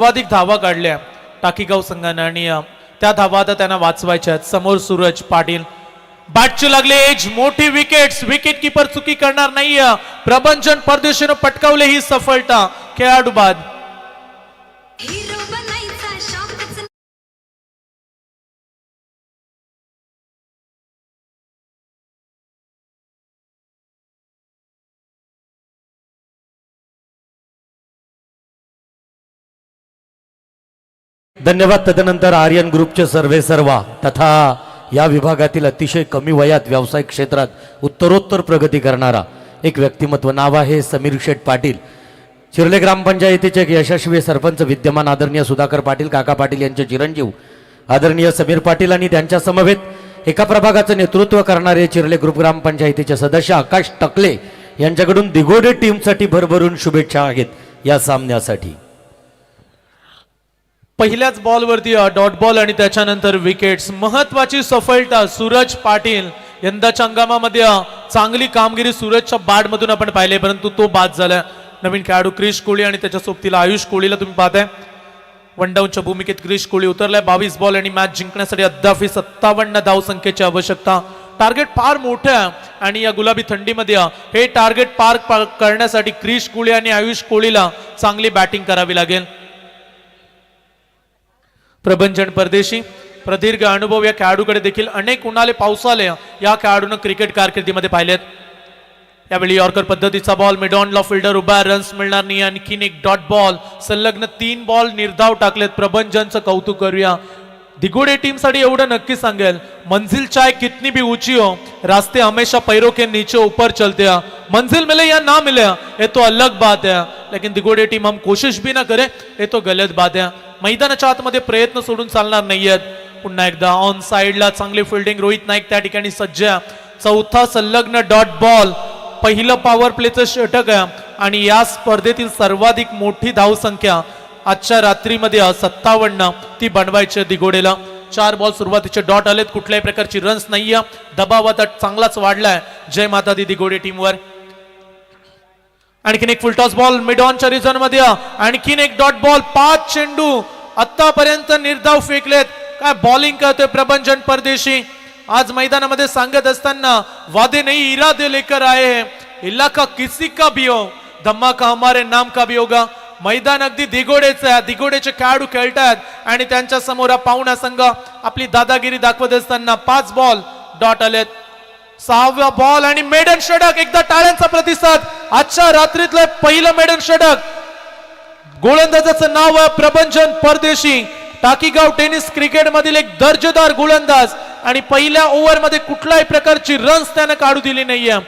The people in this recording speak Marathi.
सर्वाधिक धावा काढल्या. टाकीगाव संघानं आणि त्या धावा आता त्यांना वाचवायच्या आहेत. समोर सूरज पाटील. बॅटचे लागले एज मोठी विकेट्स विकेट किपर चुकी करणार नाहीये. प्रबंजन परदेशीनं पटकावले ही सफलता. खेळाडू बाद धन्यवाद. तदनंतर आर्यन ग्रुपचे सर्वे सर्वा तथा या विभागातील अतिशय कमी वयात व्यावसायिक क्षेत्रात उत्तरोत्तर प्रगती करणारा एक व्यक्तिमत्व नाव आहे समीर शेठ पाटील. चिरले ग्रामपंचायतीचे एक यशस्वी सरपंच विद्यमान आदरणीय सुधाकर पाटील काका पाटील यांचे चिरंजीव आदरणीय समीर पाटील आणि त्यांच्या समवेत एका प्रभागाचं नेतृत्व करणारे चिरले ग्रुप ग्रामपंचायतीचे सदस्य आकाश टकले यांच्याकडून दिगोडे टीमसाठी भरभरून शुभेच्छा आहेत या सामन्यासाठी. पहिल्याच बॉलवरती डॉट बॉल आणि त्याच्यानंतर विकेट्स. महत्वाची सफलता सूरज पाटील. यंदाच्या हंगामामध्ये चांगली कामगिरी सूरजच्या बाडमधून आपण पाहिले परंतु तो बाद झाला. नवीन खेळाडू क्रिश कोहली आणि त्याच्या सोबतीला आयुष कोहलीला तुम्ही पाहताय. वन डाऊनच्या भूमिकेत क्रिश कोहली उतरलाय. बावीस बॉल आणि मॅच जिंकण्यासाठी अद्याप सत्तावन्न धावसंख्येची आवश्यकता. टार्गेट फार मोठं आहे. आणि या गुलाबी थंडीमध्ये हे टार्गेट पार पा- करण्यासाठी क्रिश कोहली आणि आयुष कोहलीला चांगली बॅटिंग करावी लागेल. प्रभंजन परदेशी प्रदीर्घ अनुभव या खेळाडूकडे देखील अनेक उन्हाळे पावसाले या खेळाडूनं क्रिकेट कारकिर्दीमध्ये पाहिलेत यावेळी यॉर्कर पद्धतीचा बॉल मिडॉनला फिल्डर उभा रन्स मिळणार नाही आणखीन एक डॉट बॉल संलग्न तीन बॉल निर्धाव टाकलेत प्रभंजनचं कौतुक करूया दिगोडे टीमसाठी एवढं नक्की सांगेल. मंजिल चाहे कितनी भी ऊंची हो रास्ते हमेशा पैरों के नीचे ऊपर चलते हैं। मंजिल मिले या ना मिले ये तो अलग बात है। लेकिन दिगोडे टीम हम कोशिश भी ना करे ये तो गलत बात है। मैदानाच्या आतमध्ये प्रयत्न सोडून चालणार नाहीयेत पुन्हा एकदा ऑन साइडला चांगली फिल्डिंग रोहित नाईक त्या ठिकाणी सज्ज चौथा संलग्न डॉट बॉल पहिलं पॉवर प्लेचं षटक आहे. आणि या स्पर्धेतील सर्वाधिक मोठी धावसंख्या आजच्या रात्रीमध्ये सत्तावन्न ती बनवायची दिघोडेला दिगोडेला. चार बॉल सुरुवातीचे डॉट आलेत कुठल्याही प्रकारची रन्स नाहीये. दबाव आता चांगलाच वाढलाय जय माता दी दिगोडे टीमवर आणखीन एक फुलटॉस बॉल मिड ऑनच्या रिझनमध्ये. आणखीन एक डॉट बॉल पाच चेंडू. आतापर्यंत निर्धाव फेकलेत. काय बॉलिंग करतोय प्रबंजन परदेशी? आज मैदानामध्ये सांगत असताना वादे नाही इरादे लेकर आहे. इलाका किसी का भी हो? धम्माका हमारे नाम का भी होगा? मैदान अगदी दिघोडेचं आहे. दिगोडेचे खेळाडू खेळतायत आणि त्यांच्यासमोर पाहुणा संघ आपली दादागिरी दाखवत असताना पाच बॉल डॉट आलेत. सहावा बॉल आणि मेडन षटक एकदा टाळ्यांचा प्रतिसाद. आजच्या रात्रीतलं पहिलं मेडन षटक गोलंदाजाचं नाव आहे प्रबंचन परदेशी. टाकीगाव टेनिस क्रिकेट मधील एक दर्जेदार गोलंदाज आणि पहिल्या ओव्हरमध्ये कुठल्याही प्रकारची रन्स त्यानं काढू दिली नाहीये.